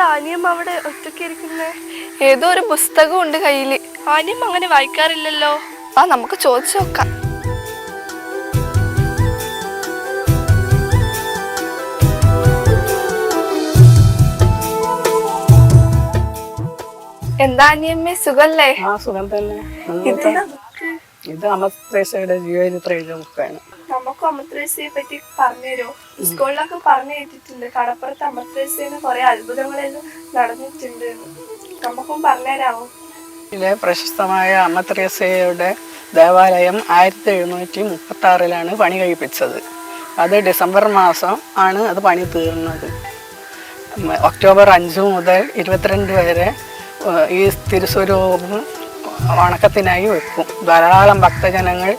എന്താ ആനിയം അവിടെ ഒറ്റയ്ക്ക് ഇരിക്കുന്നത് ഏതോ ഒരു പുസ്തകം ഉണ്ട് കയ്യിൽ ആനിയം അങ്ങനെ വായിക്കാറില്ലല്ലോ? ആ നമുക്ക് ചോദിച്ചു നോക്കാം. എന്താ അനിയമ്മേ? സുഖല്ലേ? ആ സുഖം തന്നെ. ഇത് അമൃതേശയുടെ ജീവചരിത്ര എഴുതിയ ബുക്കാണ്. അമൃതേശയെ പറ്റി പറഞ്ഞുതരുമോ സ്കൂളിലൊക്കെ പറഞ്ഞു കേട്ടിട്ടുണ്ട്. കടപ്പുറത്ത് അമൃതേശന് കുറെ അത്ഭുതങ്ങളെല്ലാം നടന്നിട്ടുണ്ട് നമുക്കും പറഞ്ഞുതരാമോ? ഇതിലെ പ്രശസ്തമായ അമ്മത്രേസയുടെ ദേവാലയം ആയിരത്തി എഴുന്നൂറ്റി മുപ്പത്തി ആറിലാണ് പണി കഴിപ്പിച്ചത്. അത് ഡിസംബർ മാസം ആണ് അത് പണി തീർന്നത്. ഒക്ടോബർ അഞ്ച് മുതൽ ഇരുപത്തിരണ്ട് വരെ ഈ തിരുസ്വരൂപം വണക്കത്തിനായി വെക്കും. ധാരാളം ഭക്തജനങ്ങൾ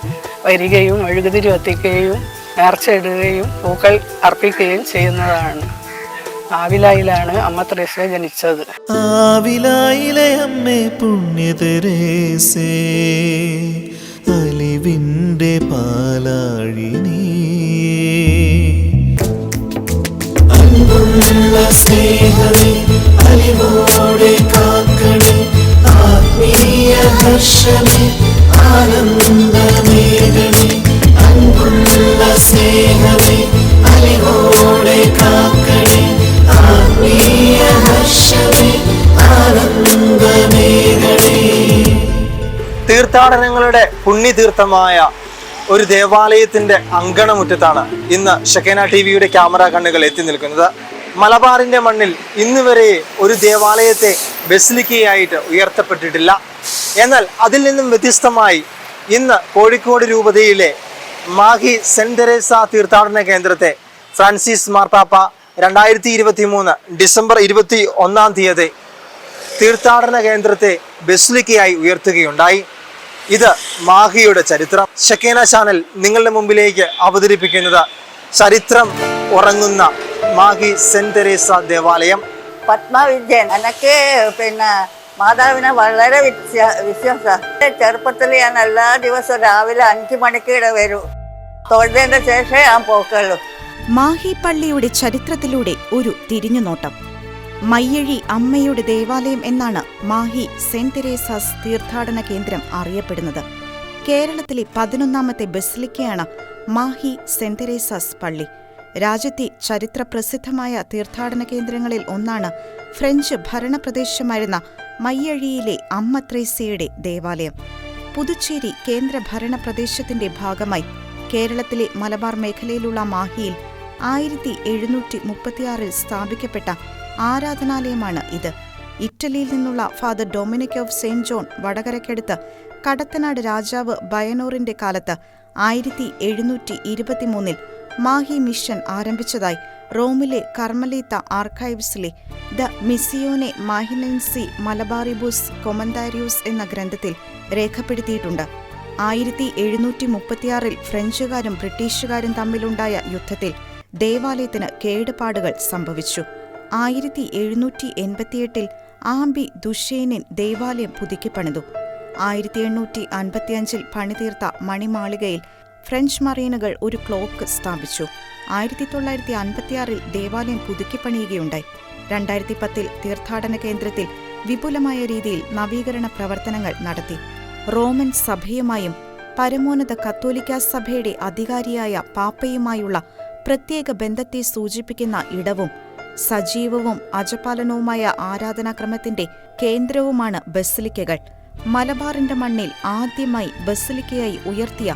വരികയും മെഴുകുതിരി എത്തിക്കുകയും നേർച്ചയിടുകയും പൂക്കൾ അർപ്പിക്കുകയും ചെയ്യുന്നതാണ്. ആവിലായിലാണ് അമ്മ ത്രേസ ജനിച്ചത്. ആവിലായിലെ അമ്മേ പുണ്യതരേസേ അലിവിന്റെ പാലാഴിനീ അൻപുള്ള സ്നേഹമേ അലിവോടെ കാക്കണേ ആത്മീയ ഹർഷമേ. തീർത്ഥാടനങ്ങളുടെ പുണ്യതീർത്ഥമായ ഒരു ദേവാലയത്തിന്റെ അങ്കണമുറ്റത്താണ് ഇന്ന് ഷെക്കേന ടി വിയുടെ ക്യാമറ കണ്ണുകൾ എത്തി നിൽക്കുന്നത്. മലബാറിന്റെ മണ്ണിൽ ഇന്ന് വരെ ഒരു ദേവാലയത്തെ ബെസിലിക്കയായിട്ട് ഉയർത്തപ്പെട്ടിട്ടില്ല. എന്നാൽ അതിൽ നിന്നും വ്യത്യസ്തമായി ഇന്ന് കോഴിക്കോട് രൂപതയിലെ മാഹി സെന്റ് തെരേസ തീർത്ഥാടന കേന്ദ്രത്തെ ഫ്രാൻസിസ് മാർപ്പാപ്പ രണ്ടായിരത്തി ഇരുപത്തി മൂന്ന് ഡിസംബർ ഇരുപത്തി ഒന്നാം തീയതി തീർത്ഥാടന കേന്ദ്രത്തെ ബസിലിക്കയായി ഉയർത്തുകയുണ്ടായി. ഇത് മാഹിയുടെ ചരിത്രം. ഷക്കേന ചാനൽ നിങ്ങളുടെ മുമ്പിലേക്ക് അവതരിപ്പിക്കുന്നത് ചരിത്രം ഉറങ്ങുന്ന മാഹി സെന്റ് തെരേസ ദേവാലയം. പത്മവിദ്യൻ എനിക്ക് പിന്നെ മാതാവിനെ വളരെ വിശ്വാസം. ചെറുപ്പത്തിൽ ഞാൻ എല്ലാ ദിവസവും രാവിലെ അഞ്ചു മണിക്ക് ഇവിടെ വരൂ. തൊഴുതേന്റെ ശേഷമേ ഞാൻ പോക്കുള്ളൂ. മാഹി പള്ളിയുടെ ചരിത്രത്തിലൂടെ ഒരു തിരിഞ്ഞുനോട്ടം. മയ്യഴി അമ്മയുടെ ദേവാലയം എന്നാണ് മാഹി സെന്റ് തെരേസാസ് തീർത്ഥാടന കേന്ദ്രം അറിയപ്പെടുന്നത്. കേരളത്തിലെ പതിനൊന്നാമത്തെ ബസിലിക്കയാണ് മാഹി സെന്റ് തെരേസാസ് പള്ളി. രാജ്യത്തെ ചരിത്ര പ്രസിദ്ധമായ തീർത്ഥാടന കേന്ദ്രങ്ങളിൽ ഒന്നാണ് ഫ്രഞ്ച് ഭരണപ്രദേശമായിരുന്ന മയ്യഴിയിലെ അമ്മ ത്രേസ്യയുടെ ദേവാലയം. പുതുച്ചേരി കേന്ദ്ര ഭരണ പ്രദേശത്തിന്റെ ഭാഗമായി കേരളത്തിലെ മലബാർ മേഖലയിലുള്ള മാഹിയിൽ ആയിരത്തി എഴുന്നൂറ്റി മുപ്പത്തിയാറിൽ സ്ഥാപിക്കപ്പെട്ട ആരാധനാലയമാണ് ഇത്. ഇറ്റലിയിൽ നിന്നുള്ള Father Dominic of Saint John വടകരയ്ക്കടുത്ത് Kadathanad രാജാവ് ബയനോറിന്റെ കാലത്ത് ആയിരത്തി എഴുന്നൂറ്റി ഇരുപത്തിമൂന്നിൽ മാഹി മിഷൻ ആരംഭിച്ചതായി റോമിലെ കർമ്മലീത്ത ആർക്കൈവ്സിലെ ദ മിസിയോനെ മാഹിനൻസി മലബാറിബൂസ് കൊമന്താരിയൂസ് എന്ന ഗ്രന്ഥത്തിൽ രേഖപ്പെടുത്തിയിട്ടുണ്ട്. ആയിരത്തി എഴുന്നൂറ്റി മുപ്പത്തിയാറിൽ ഫ്രഞ്ചുകാരും ബ്രിട്ടീഷുകാരും തമ്മിലുണ്ടായ യുദ്ധത്തിൽ ദേവാലയത്തിന് കേടുപാടുകൾ സംഭവിച്ചു. ആയിരത്തി എഴുന്നൂറ്റി എൺപത്തിയെട്ടിൽ ആംബി ദുഷേനൻ ദേവാലയം പുതുക്കിപ്പണിതു ആയിരത്തി എണ്ണൂറ്റി അൻപത്തിയഞ്ചിൽ പണിതീർത്ത മണിമാളികയിൽ ഫ്രഞ്ച് മറീനുകൾ ഒരു ക്ലോക്ക് സ്ഥാപിച്ചു. ആയിരത്തി തൊള്ളായിരത്തി അൻപത്തിയാറിൽ ദേവാലയം പുതുക്കിപ്പണിയുകയുണ്ടായി രണ്ടായിരത്തി പത്തിൽ തീർത്ഥാടന കേന്ദ്രത്തിൽ വിപുലമായ രീതിയിൽ നവീകരണ പ്രവർത്തനങ്ങൾ നടത്തി. റോമൻ സഭയുമായും പരമോന്നത കത്തോലിക്ക സഭയുടെ അധികാരിയായ പാപ്പയുമായുള്ള പ്രത്യേക ബന്ധത്തെ സൂചിപ്പിക്കുന്ന ഇടവും സജീവവും അജപാലനവുമായ ആരാധനാക്രമത്തിന്റെ കേന്ദ്രവുമാണ് ബസിലിക്കകൾ മലബാറിന്റെ മണ്ണിൽ ആദ്യമായി ബസിലിക്കയായി ഉയർത്തിയ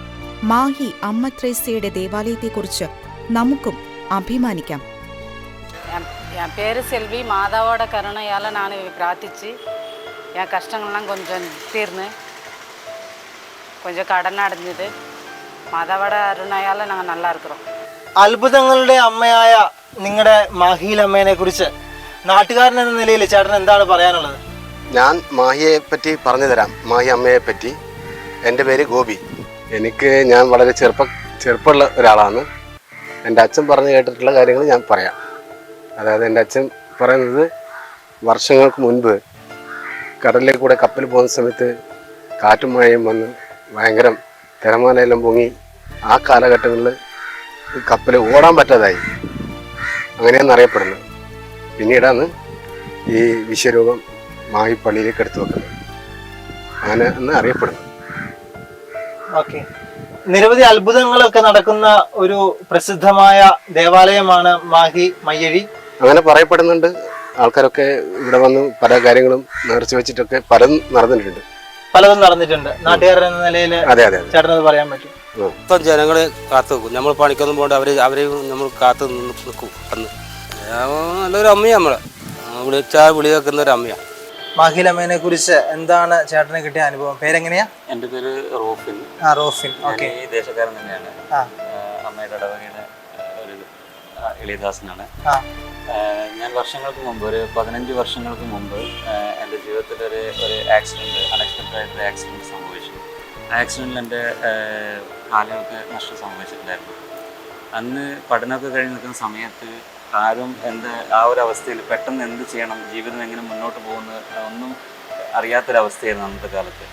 മാഹി അമ്മ ത്രേസ്യയുടെ ദേവാലയത്തെക്കുറിച്ച് നമുക്കും അഭിമാനിക്കാം என் என் பேர் செல்வி மாதாவோட கருணையால் நான் பிரார்த்திச்சு என் கஷ்டங்கள்லாம் கொஞ்சம் தீர்ந்து கொஞ்சம் கடன் அடைஞ்சது മാതാവയുടെ അരുണയാൽ ഞങ്ങൾ നല്ല இருக்கிறோம் അത്ഭുതങ്ങളുടെ അമ്മയായ നിങ്ങളുടെ മാഹിയിൽ അമ്മേനെ കുറിച്ച് നാട്ടുകാരൻ എന്ന നിലയിൽ ചേട്ടൻ എന്താണ് പറയാനുള്ളത്? ഞാൻ മാഹിയെ പറ്റി പറഞ്ഞു തരാം. മാഹി അമ്മയെ പറ്റി. എന്റെ പേര് ഗോപി. എനിക്ക് ഞാൻ വളരെ ചെറുപ്പ ചെറുപ്പമുള്ള ഒരാളാണ്. എന്റെ അച്ഛൻ പറഞ്ഞു കേട്ടിട്ടുള്ള കാര്യങ്ങൾ ഞാൻ പറയാം. അതായത് എന്റെ അച്ഛൻ പറയുന്നത് വർഷങ്ങൾക്ക് മുൻപ് കടലിൽ കൂടെ കപ്പൽ പോകുന്ന സമയത്ത് കാറ്റും മഴയും വന്ന് ഭയങ്കര തിരമാലയെല്ലാം പൊങ്ങി ആ കാലഘട്ടങ്ങളിൽ കപ്പൽ ഓടാൻ പറ്റാതായി. അങ്ങനെയാണ് അറിയപ്പെടുന്നത് പിന്നീടാണ് ഈ വിശ്വരൂപം മാഹിപ്പള്ളിയിലേക്ക് എടുത്തു വെക്കുന്നത്. അങ്ങനെ എന്ന് അറിയപ്പെടുന്നു. ഓക്കെ. നിരവധി അത്ഭുതങ്ങളൊക്കെ നടക്കുന്ന ഒരു പ്രസിദ്ധമായ ദേവാലയമാണ് മാഹി മയ്യഴി. അങ്ങനെ പറയപ്പെടുന്നുണ്ട്. ആൾക്കാരൊക്കെ ഇവിടെ വന്ന് പല കാര്യങ്ങളും നേർച്ച വെച്ചിട്ടൊക്കെ പലതും നടന്നിട്ടുണ്ട്. പലതും നടന്നിട്ടുണ്ട്. നാട്ടുകാരൻ എന്ന നിലയിൽ ചേട്ടനത് പറയാൻ പറ്റും. ഇപ്പം ജനങ്ങളെ കാത്തു നിൽക്കും. നമ്മൾ പണിക്കൊന്നും പോകണ്ട അവർ അവരെയും നമ്മൾ കാത്തു നിന്ന് നിൽക്കും. അന്ന്. നല്ലൊരു അമ്മയാണ് നമ്മളെ. വിളിച്ചാൽ വിളി വെക്കുന്ന ഒരു അമ്മയാണ് മാഹിലമ്മേനെ കുറിച്ച് എന്താണ് ചേട്ടന് കിട്ടിയ അനുഭവം? പേരെങ്ങനെയാ? എന്റെ പേര് റോഫിൻ. ആ റോഫിൻ. ഓക്കെ. ഈ ദേശക്കാരൻ തന്നെയാണ്. അമ്മയുടെ ഇടവകയുടെ ഒരു എളിയദാസനാണ് ആ. ഞാൻ വർഷങ്ങൾക്ക് മുമ്പ് ഒരു പതിനഞ്ച് വർഷങ്ങൾക്ക് മുമ്പ് എന്റെ ജീവിതത്തിൽ ഒരു ഒരു ആക്സിഡന്റ് അൺഎക്സ്പെക്റ്റഡ് ആയിട്ടൊരു ആക്സിഡന്റ് സംഭവിച്ചു. ആക്സിഡന്റിൽ എന്റെ കാലമൊക്കെ നഷ്ടം സംഭവിച്ചിട്ടുണ്ടായിരുന്നു. അന്ന് പഠനമൊക്കെ കഴിഞ്ഞ് നിൽക്കുന്ന സമയത്ത് ആരും എന്ത് ആ ഒരു അവസ്ഥയിൽ പെട്ടെന്ന് എന്ത് ചെയ്യണം ജീവിതം എങ്ങനെ മുന്നോട്ട് പോകുന്ന ഒന്നും അറിയാത്തൊരവസ്ഥയായിരുന്നു അന്നത്തെ കാലത്ത്.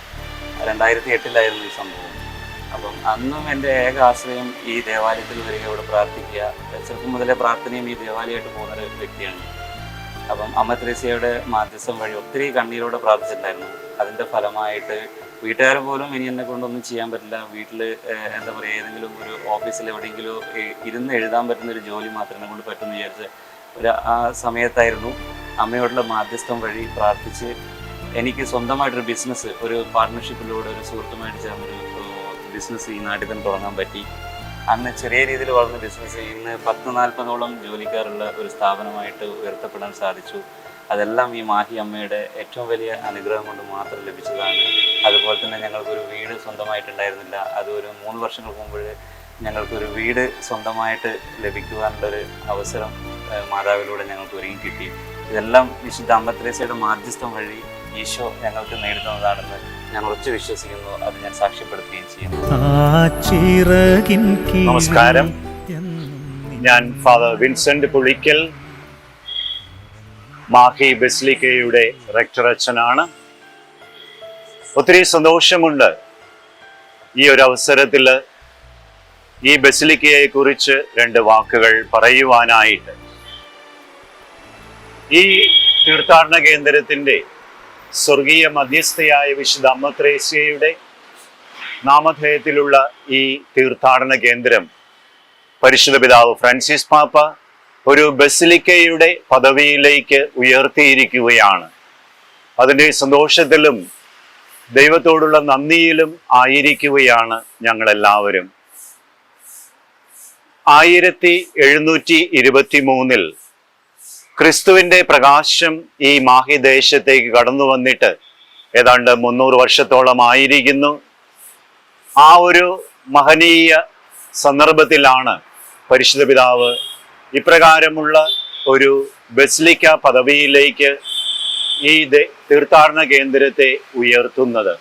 രണ്ടായിരത്തി എട്ടിലായിരുന്നു ഈ സംഭവം. അപ്പം അന്നും എന്റെ ഏക ആശ്രയം ഈ ദേവാലയത്തിൽ വരിക ഇവിടെ പ്രാർത്ഥിക്കുക. ചെറുപ്പം മുതലേ പ്രാർത്ഥനയും ഈ ദേവാലയമായിട്ട് പോകുന്ന ഒരു വ്യക്തിയാണ് അപ്പം അമ്മ ത്രേസ്യയുടെ മാധ്യസ്ഥം വഴി ഒത്തിരി കണ്ണീരോടെ പ്രാർത്ഥിച്ചിട്ടുണ്ടായിരുന്നു. അതിന്റെ ഫലമായിട്ട് വീട്ടുകാർ പോലും ഇനി എന്നെ കൊണ്ടൊന്നും ചെയ്യാൻ പറ്റില്ല. വീട്ടിൽ എന്താ പറയുക ഏതെങ്കിലും ഒരു ഓഫീസിൽ എവിടെയെങ്കിലും ഇരുന്ന് എഴുതാൻ പറ്റുന്ന ഒരു ജോലി മാത്രമേ കൊണ്ട് പറ്റുമെന്ന് വിചാരിച്ച് ഒരു ആ സമയത്തായിരുന്നു അമ്മയോടുള്ള മാധ്യസ്ഥം വഴി പ്രാർത്ഥിച്ച് എനിക്ക് സ്വന്തമായിട്ടൊരു ബിസിനസ് ഒരു പാർട്ട്ണർഷിപ്പിലൂടെ ഒരു സുഹൃത്തുമായിട്ട് ചേർന്നൊരു ബിസിനസ് ഈ നാട്ടിൽ തന്നെ തുടങ്ങാൻ പറ്റി. അന്ന് ചെറിയ രീതിയിൽ വളർന്ന ബിസിനസ് ഇന്ന് പത്ത് നാൽപ്പതോളം ജോലിക്കാരുള്ള ഒരു സ്ഥാപനമായിട്ട് ഉയർത്തപ്പെടാൻ സാധിച്ചു. അതെല്ലാം ഈ മാഹി അമ്മയുടെ ഏറ്റവും വലിയ അനുഗ്രഹം കൊണ്ട് മാത്രം ലഭിച്ചതാണ്. അതുപോലെ തന്നെ ഞങ്ങൾക്കൊരു വീട് സ്വന്തമായിട്ടുണ്ടായിരുന്നില്ല. അത് ഒരു മൂന്ന് വർഷങ്ങൾക്ക് മുമ്പ് ഞങ്ങൾക്കൊരു വീട് സ്വന്തമായിട്ട് ലഭിക്കുവാനുള്ളൊരു അവസരം മാതാവിലൂടെ ഞങ്ങൾക്ക് ഒരുങ്ങി കിട്ടി. ഇതെല്ലാം വിശുദ്ധ അമ്പത്രേസയുടെ മാധ്യസ്ഥം വഴി ഈശോ ഞങ്ങൾക്ക് നേടുന്നതാണെന്ന് ഞാൻ ഉറച്ചു വിശ്വസിക്കുന്നു. അത് ഞാൻ സാക്ഷ്യപ്പെടുത്തുകയും ചെയ്യുന്നു. നമസ്കാരം. ഞാൻ ഫാദർ വിൻസെന്റ് പുളിക്കൽ മാഹി ബെസ്ലിക്കയുടെ റെക്ടർ അച്ഛനാണ്. ഒത്തിരി സന്തോഷമുണ്ട് ഈ ഒരു അവസരത്തിൽ ഈ ബെസിലിക്കയെ കുറിച്ച് രണ്ട് വാക്കുകൾ പറയുവാനായിട്ട്. ഈ തീർത്ഥാടന കേന്ദ്രത്തിന്റെ സ്വർഗീയ മധ്യസ്ഥയായ വിശുദ്ധ അമ്മത്രേസ്യയുടെ നാമധേയത്തിലുള്ള ഈ തീർത്ഥാടന കേന്ദ്രം പരിശുദ്ധ പിതാവ് ഫ്രാൻസിസ് പാപ്പ ഒരു ബസിലിക്കയുടെ പദവിയിലേക്ക് ഉയർത്തിയിരിക്കുകയാണ്. അതിന്റെ സന്തോഷത്തിലും ദൈവത്തോടുള്ള നന്ദിയിലും ആയിരിക്കുകയാണ് ഞങ്ങളെല്ലാവരും. ആയിരത്തി എഴുന്നൂറ്റി ഇരുപത്തി മൂന്നിൽ ക്രിസ്തുവിന്റെ പ്രകാശം ഈ മാഹി ദേശത്തേക്ക് കടന്നു വന്നിട്ട് ഏതാണ്ട് മുന്നൂറ് വർഷത്തോളം ആയിരിക്കുന്നു. ആ ഒരു മഹനീയ സന്ദർഭത്തിലാണ് പരിശുദ്ധ പിതാവ് ഇപ്രകാരമുള്ള ഒരു ബസ്ലിക്ക പദവിയിലേക്ക് ഈ തീർത്ഥാടന കേന്ദ്രത്തെ ഉയർത്തുന്നത്.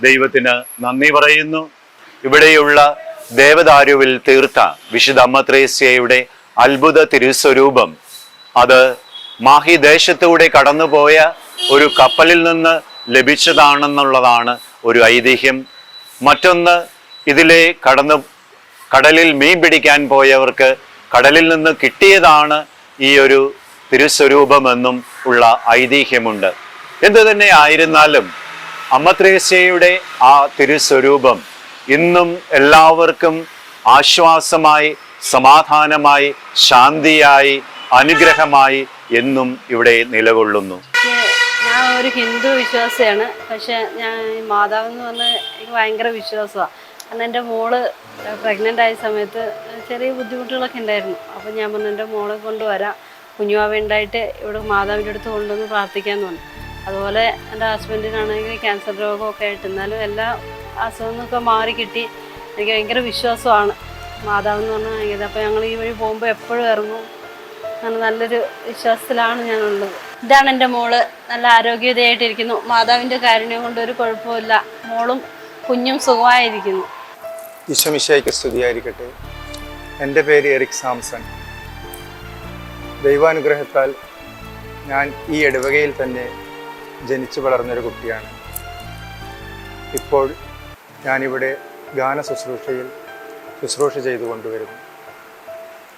ദൈവത്തിന് നന്ദി പറയുന്നു. ഇവിടെയുള്ള ദേവദാരുവിൽ തീർത്ത വിശുദ്ധ അമ്മത്രേസ്യയുടെ അത്ഭുത തിരുസ്വരൂപം അത് മാഹി ദേശത്തൂടെ കടന്നുപോയ ഒരു കപ്പലിൽ നിന്ന് ലഭിച്ചതാണെന്നുള്ളതാണ് ഒരു ഐതിഹ്യം. മറ്റൊന്ന് ഇതിലെ കടന്നു കടലിൽ മീൻ പിടിക്കാൻ പോയവർക്ക് കടലിൽ നിന്ന് കിട്ടിയതാണ് ഈ ഒരു തിരുസ്വരൂപമെന്നും ഉള്ള ഐതിഹ്യമുണ്ട്. എന്തു തന്നെ ആയിരുന്നാലും അമ്മത്രേസ്യയുടെ ആ തിരുസ്വരൂപം ഇന്നും എല്ലാവർക്കും ആശ്വാസമായി സമാധാനമായി ശാന്തിയായി അനുഗ്രഹമായി എന്നും ഇവിടെ നിലകൊള്ളുന്നു. ഞാൻ ഒരു ഹിന്ദു വിശ്വാസിയാണ്. പക്ഷെ ഞാൻ മാതാവ് എന്ന് പറഞ്ഞാൽ എനിക്ക് ഭയങ്കര വിശ്വാസമാണ്. അന്ന് എന്റെ മോൾ പ്രഗ്നന്റ് ആയ സമയത്ത് ചെറിയ ബുദ്ധിമുട്ടുകളൊക്കെ ഉണ്ടായിരുന്നു. അപ്പോൾ ഞാൻ പറഞ്ഞു എന്റെ മോളെ കൊണ്ടുവരാം. കുഞ്ഞുവാവ ഉണ്ടായിട്ട് ഇവിടെ മാതാവിന്റെ അടുത്ത് കൊണ്ടുവന്ന് പ്രാർത്ഥിക്കാമെന്ന് പറഞ്ഞു. അതുപോലെ എന്റെ ഹസ്ബൻഡിനാണെങ്കിൽ ക്യാൻസർ രോഗമൊക്കെ ആയിട്ട് എന്നാലും എല്ലാ അസുഖങ്ങളൊക്കെ മാറി കിട്ടി. എനിക്ക് ഭയങ്കര വിശ്വാസമാണ്. മാതാവ് എന്ന് പറഞ്ഞാൽ ഭയങ്കര അപ്പോൾ ഞങ്ങൾ ഈ വഴി പോകുമ്പോൾ എപ്പോഴും ഇറങ്ങും. അങ്ങനെ നല്ലൊരു വിശ്വാസത്തിലാണ് ഞാനുള്ളത്. ഇതാണ് എന്റെ മോൾ. നല്ല ആരോഗ്യതയായിട്ടിരിക്കുന്നു മാതാവിന്റെ കാരുണ്യം കൊണ്ട് ഒരു കുഴപ്പമില്ല മോളും കുഞ്ഞും സുഖമായിരിക്കുന്നു. ഈശ്വമിശയ്ക്ക് സ്തുതിയായിരിക്കട്ടെ. എന്റെ പേര് എറിക് സാംസൺ. ദൈവാനുഗ്രഹത്താൽ ഞാൻ ഈ ഇടവകയിൽ തന്നെ ജനിച്ചു വളർന്നൊരു കുട്ടിയാണ്. ഇപ്പോൾ ഞാനിവിടെ ഗാന ശുശ്രൂഷയിൽ ശുശ്രൂഷ ചെയ്തു കൊണ്ടുവരുന്നു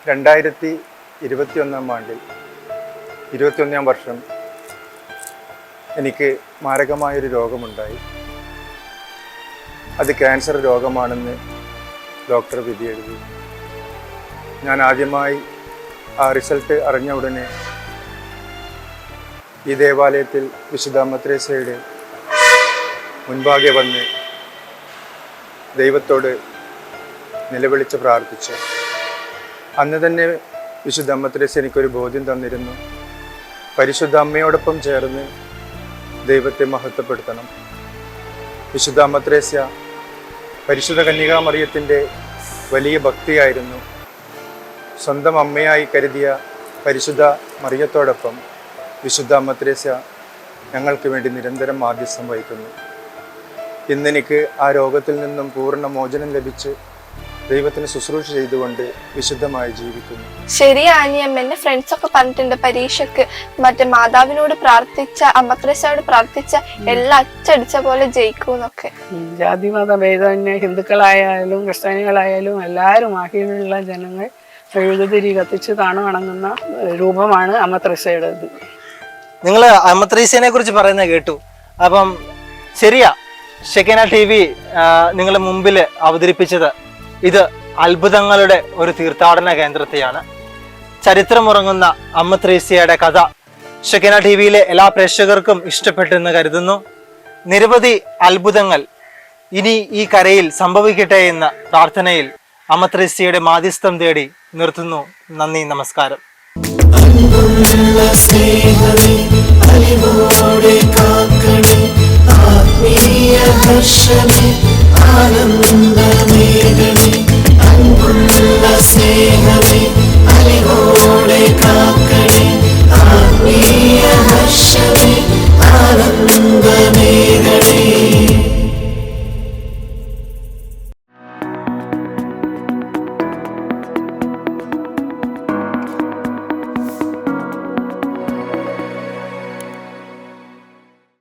രണ്ടായിരത്തി ഇരുപത്തിയൊന്നാം ആണ്ടിൽ ഇരുപത്തിയൊന്നാം വർഷം എനിക്ക് മാരകമായൊരു രോഗമുണ്ടായി. അത് ക്യാൻസർ രോഗമാണെന്ന് ഡോക്ടർ വിധി എഴുതി. ഞാൻ ആദ്യമായി ആ റിസൾട്ട് അറിഞ്ഞ ഉടനെ ഈ ദേവാലയത്തിൽ വിശുദ്ധ മത്രേസയുടെ മുൻപാകെ വന്ന് ദൈവത്തോട് നിലവിളിച്ച് പ്രാർത്ഥിച്ചു. അന്ന് തന്നെ വിശുദ്ധ അമ്മത്രേസ് എനിക്കൊരു ബോധ്യം തന്നിരുന്നു. പരിശുദ്ധ അമ്മയോടൊപ്പം ചേർന്ന് ദൈവത്തെ മഹത്വപ്പെടുത്തണം. വിശുദ്ധ അമ്മത്രേസ്യ പരിശുദ്ധ കന്യകാമറിയത്തിന്റെ വലിയ ഭക്തിയായിരുന്നു. സ്വന്തം അമ്മയായി കരുതിയ പരിശുദ്ധ മറിയത്തോടൊപ്പം വിശുദ്ധ അമ്മത്രേസ്യ ഞങ്ങൾക്ക് വേണ്ടി നിരന്തരം മാധ്യസ്ഥം വഹിക്കുന്നു. ഇന്നെനിക്ക് ആ രോഗത്തിൽ നിന്നും പൂർണ മോചനം ലഭിച്ച് ദൈവത്തിന് ശുശ്രൂഷ ചെയ്തുകൊണ്ട് വിശുദ്ധമായി ജീവിക്കുന്നു. ശരി ആനിയമ്മ എന്റെ ഫ്രണ്ട്സ് ഒക്കെ പറഞ്ഞിട്ടുണ്ട്. പരീക്ഷക്ക് മറ്റേ മാതാവിനോട് പ്രാർത്ഥിച്ച അമ്മത്രേസയോട് പ്രാർത്ഥിച്ച എല്ലാം അച്ചടിച്ച പോലെ ജയിക്കൂന്നൊക്കെ ജാതി മത ഭേദന്യ ഹിന്ദുക്കളായാലും ക്രിസ്ത്യാനികളായാലും എല്ലാവരും ആകെയുള്ള ജനങ്ങൾ എഴുതുതിരി കത്തിച്ച് താണു വണങ്ങുന്ന രൂപമാണ് അമത്രസയുടേത് നിങ്ങൾ അമ്മത്രീസേനെ കുറിച്ച് പറയുന്നത് കേട്ടു. അപ്പം ശരിയാ. ഷെക്കന ടി വി നിങ്ങളുടെ മുമ്പിൽ അവതരിപ്പിച്ചത്. ഇത് അത്ഭുതങ്ങളുടെ ഒരു തീർത്ഥാടന കേന്ദ്രത്തെയാണ്. ചരിത്രമുറങ്ങുന്ന അമ്മ ത്രേസ്യയുടെ കഥ ഷെക്കിന ടി വിയിലെ എല്ലാ പ്രേക്ഷകർക്കും ഇഷ്ടപ്പെട്ടെന്ന് കരുതുന്നു. നിരവധി അത്ഭുതങ്ങൾ ഇനി ഈ കരയിൽ സംഭവിക്കട്ടെ എന്ന പ്രാർത്ഥനയിൽ അമ്മ ത്രേസ്യയുടെ മാധ്യസ്ഥം തേടി നിർത്തുന്നു. നന്ദി നമസ്കാരം. ആത്മീയ ആനന്ദമേകണേ